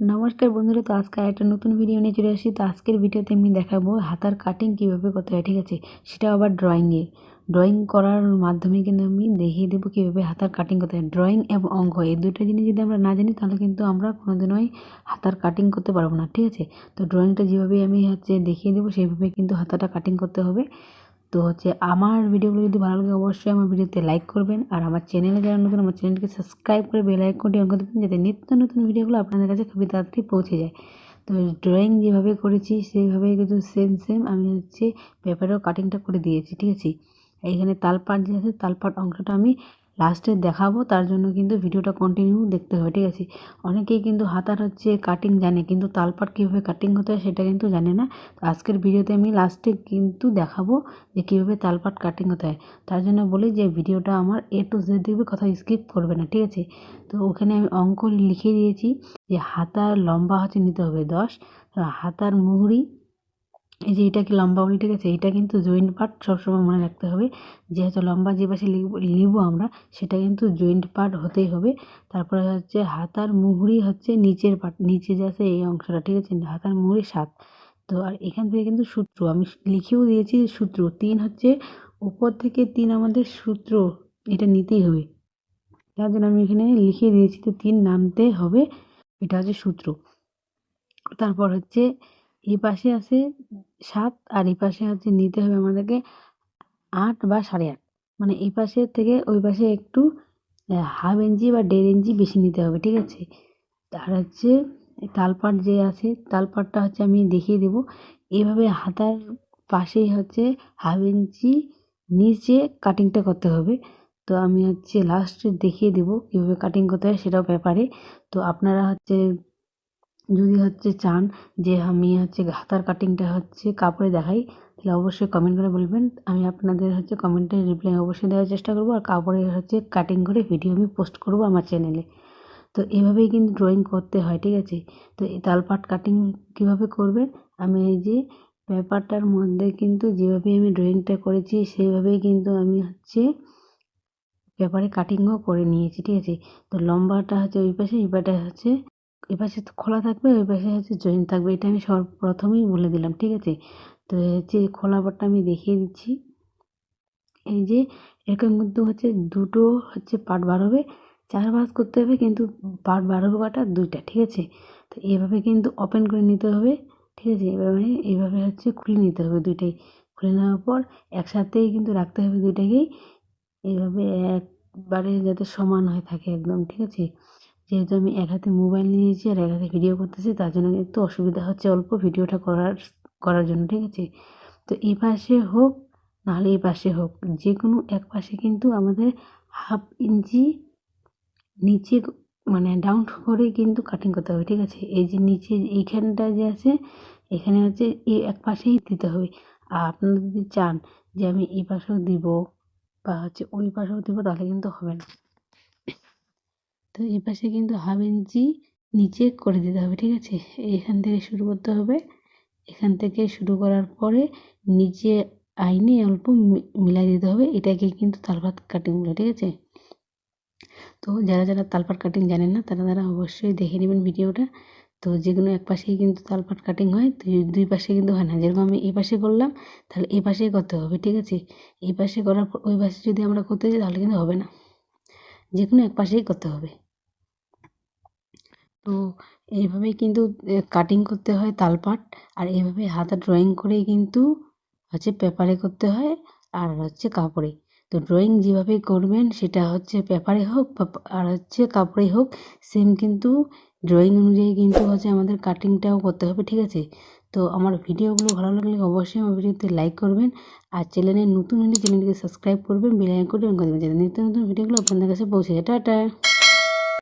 নমস্কার বন্ধুরা, তো আজকে একটা নতুন ভিডিও নিয়ে চলে আসি। তো আজকের ভিডিওতে আমি দেখাবো হাতার কাটিং কীভাবে করতে হয়, ঠিক আছে? সেটা আবার ড্রয়িংয়ে ড্রয়িং করার মাধ্যমে কিন্তু আমি দেখিয়ে দেবো কীভাবে হাতার কাটিং করতে হয়। ড্রয়িং এবং অঙ্ক, এই দুটো জিনিস যদি আমরা না জানি, তাহলে কিন্তু আমরা কোনোদিনই হাতার কাটিং করতে পারব না, ঠিক আছে? তো ড্রয়িংটা যেভাবে আমি হচ্ছে দেখিয়ে দেবো, সেইভাবে কিন্তু হাতাটা কাটিং করতে হবে। তো হচ্ছে আমার ভিডিওগুলো যদি ভালো লাগে অবশ্যই আমার ভিডিওতে লাইক করবেন। আর আমার চ্যানেলে যারা নতুন, আমার চ্যানেলকে সাবস্ক্রাইব করে বেল আইকনটি অন করে দেবেন যাতে নিত্য নতুন ভিডিওগুলো আপনাদের কাছে খুবই তাড়াতাড়ি পৌঁছে যায়। তো ড্রয়িং যেভাবে করেছি, সেইভাবেই কিন্তু সেম সেম আমি হচ্ছে পেপারেও কাটিংটা করে দিয়েছি, ঠিক আছে? এইখানে তালপাট যে আছে তালপাট অংশটা আমি লাস্টে দেখাবো, তার জন্য কিন্তু ভিডিওটা কন্টিনিউ দেখতে হবে, ঠিক আছে? অনেকেই কিন্তু হাতার হচ্ছে কাটিং জানে, কিন্তু তালপাট কীভাবে কাটিং হতে হয় সেটা কিন্তু জানে না। তো আজকের ভিডিওতে আমি লাস্টে কিন্তু দেখাবো যে কীভাবে তালপাট কাটিং হতে হয়। তার জন্য বলি যে ভিডিওটা আমার এ টু জেড দেখবে কথা স্কিপ করবে না, ঠিক আছে? তো ওখানে আমি অঙ্ক লিখে দিয়েছি যে হাতার লম্বা হচ্ছে নিতে হবে দশ, হাতার মুহুরি এই যে এটাকে লম্বা বলি, ঠিক আছে? এটা কিন্তু জয়েন্ট পার্ট সবসময় মনে রাখতে হবে। যেহেতু লম্বা যে পাশে লিখব আমরা, সেটা কিন্তু জয়েন্ট পার্ট হতেই হবে। তারপরে হচ্ছে হাতার মুহুরি হচ্ছে নিচের পার্ট নিচে যে আছে এই অংশটা, ঠিক আছে? হাতার মুহুরি সাত। তো আর এখান থেকে কিন্তু সূত্র, আমি লিখেও দিয়েছি সূত্র। তিন হচ্ছে উপর থেকে তিন আমাদের সূত্র, এটা নিতেই হবে। তার জন্য আমি এখানে লিখিয়ে দিয়েছি তো তিন নামতে হবে, এটা হচ্ছে সূত্র। তারপর হচ্ছে এই পাশে আছে সাত আর এই পাশে হচ্ছে নিতে হবে আমাদেরকে আট বা সাড়ে আট। মানে এই পাশের থেকে ওই পাশে একটু হাফ ইঞ্চি বা দেড় ইঞ্চি বেশি নিতে হবে, ঠিক আছে? আর হচ্ছে তালপাট যে আছে, তালপাটটা হচ্ছে আমি দেখিয়ে দেব। এইভাবে হাতার পাশেই হচ্ছে হাফ ইঞ্চি নিচে কাটিংটা করতে হবে। তো আমি হচ্ছে লাস্টে দেখিয়ে দেবো কীভাবে কাটিং করতে হয় সেটাও ব্যাপারে তো আপনারা হচ্ছে যদি হচ্ছে চান যে আমি হচ্ছে হাতার কাটিংটা হচ্ছে কাপড়ে দেখাই, তাহলে অবশ্যই কমেন্ট করে বলবেন। আমি আপনাদের হচ্ছে কমেন্টের রিপ্লাই অবশ্যই দেওয়ার চেষ্টা করব আর কাপড়ে হচ্ছে কাটিং করে ভিডিও আমি পোস্ট করব আমার চ্যানেলে তো এভাবেই কিন্তু ড্রয়িং করতে হয়, ঠিক আছে? তো এই তালপাট কাটিং কীভাবে করবেন? আমি এই যে পেপারটার মধ্যে কিন্তু যেভাবে আমি ড্রয়িংটা করেছি, সেইভাবেই কিন্তু আমি হচ্ছে পেপারে কাটিংও করে নিয়েছি, ঠিক আছে? তো লম্বাটা হচ্ছে ওই পাশে, এই পাশে হচ্ছে এ পাশে তো খোলা থাকবে, ওই পাশে হচ্ছে জয়েন থাকবে, এটা আমি সর্বপ্রথমেই বলে দিলাম, ঠিক আছে? তো হচ্ছে খোলা পাটটা আমি দেখিয়ে দিচ্ছি। এই যে, এরকম কিন্তু হচ্ছে দুটো হচ্ছে পার্ট বার হবে, চার ভাঁজ করতে হবে কিন্তু পার্ট বার হবে কটা দুইটা, ঠিক আছে? তো এইভাবে কিন্তু ওপেন করে নিতে হবে, ঠিক আছে? এভাবে এইভাবে হচ্ছে খুলে নিতে হবে দুইটাই। খুলে নেওয়ার পর একসাথেই কিন্তু রাখতে হবে দুইটাকেই। এইভাবে একবারে যাতে সমান হয়ে থাকে একদম, ঠিক আছে? যেহেতু আমি এক হাতে মোবাইল নিয়েছি আর এক হাতে ভিডিও করতেছি, তার জন্য একটু অসুবিধা হচ্ছে অল্প ভিডিওটা করার করার জন্য, ঠিক আছে? তো এই পাশে হোক, নাহলে এই পাশে হোক যে কোনো এক পাশে কিন্তু আমাদের হাফ ইঞ্চি নিচে মানে ডাউন করে কিন্তু কাটিং করতে হবে, ঠিক আছে? এই যে নিচে এইখানটা যে আছে, এখানে হচ্ছে এই এক পাশেই দিতে হবে। আর আপনারা যদি চান যে আমি এই পাশেও দিব বা হচ্ছে ওই পাশেও দিব, তাহলে কিন্তু হবে না। তো এই পাশে কিন্তু হাফ ইঞ্চি নিচে করে দিতে হবে, ঠিক আছে? এখান থেকে শুরু করতে হবে। এখান থেকে শুরু করার পরে নিচে আইনে অল্প মিলাই দিতে হবে। এটাকে কিন্তু তালপাত কাটিং বলে, ঠিক আছে? তো যারা যারা তালপাট কাটিং জানেন না, তারা তারা অবশ্যই দেখে নেবেন ভিডিওটা। তো যে কোনো এক পাশেই কিন্তু তালপাট কাটিং হয়, তো দুই পাশে কিন্তু হয় না। যেরকম আমি এই পাশে করলাম, তাহলে এই পাশেই করতে হবে, ঠিক আছে? এই পাশে করার পর ওই পাশে যদি আমরা করতে যাই, তাহলে কিন্তু হবে না। যে কোনো এক পাশেই করতে হবে। তো এইভাবেই কিন্তু কাটিং করতে হয় তালপাট আর এইভাবে হাতে ড্রয়িং করেই কিন্তু হচ্ছে পেপারে করতে হয়, আর হচ্ছে কাপড়ে। তো ড্রয়িং যেভাবে করবেন সেটা হচ্ছে পেপারে হোক আর হচ্ছে কাপড়ে হোক সেম কিন্তু ড্রয়িং অনুযায়ী কিন্তু হচ্ছে আমাদের কাটিংটাও করতে হবে, ঠিক আছে? তো আমার ভিডিওগুলো ভালো লাগলে অবশ্যই আমার ভিডিওতে লাইক করবেন, আর চ্যানেলে নতুন হলে চ্যানেলটিকে সাবস্ক্রাইব করবেন বেল আইকন করে অন করে দেবেন, যাতে নিত্য নতুন ভিডিওগুলো আপনাদের কাছে পৌঁছে যায়। টাটা!